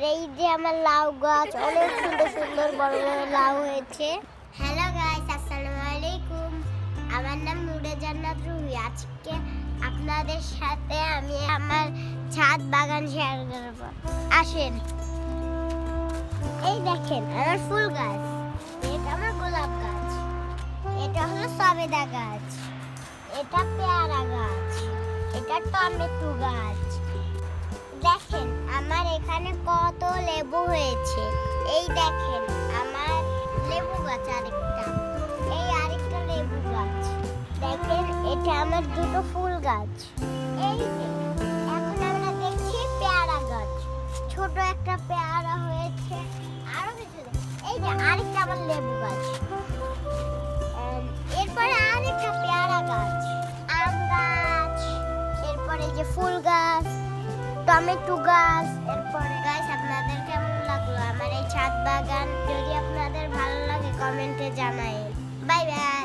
আর এই যে আমার লাউ গাছ অনেক সুন্দর সুন্দর বড় বড় লাউ হয়েছে। হ্যালো গাইস আসসালামু আলাইকুম। আমার নাম নুরে জান্নাত রুহি। আজকে আপনাদের সাথে আমি আমার ছাদ বাগান শেয়ার করব। আসেন। এই দেখেন আমার ফুল গাছ। এটা আমার গোলাপ গাছ। এটা হলো সবেদা গাছ। এটা পেয়ারা গাছ। এটা টমেটো গাছ। এখানে কত লেবু হয়েছে? এই দেখেন, আমার লেবু গাছ আরেকটা। এই আরেকটা লেবু গাছ। দেখেন, এটা আমার দুটো ফুল গাছ। এই এখন আমরা দেখছি পেয়ারা গাছ। ছোট একটা পেয়ারা হয়েছে। আরও কিছু এই যে, আরেকটা আমার লেবু গাছ। এরপরে আরেকটা পেয়ারা গাছ। আম গাছ, এরপরে যে ফুল গাছ, টমেটো গাছ বাগান যদি আপনাদের ভালো লাগে কমেন্টে জানাই বাই বাই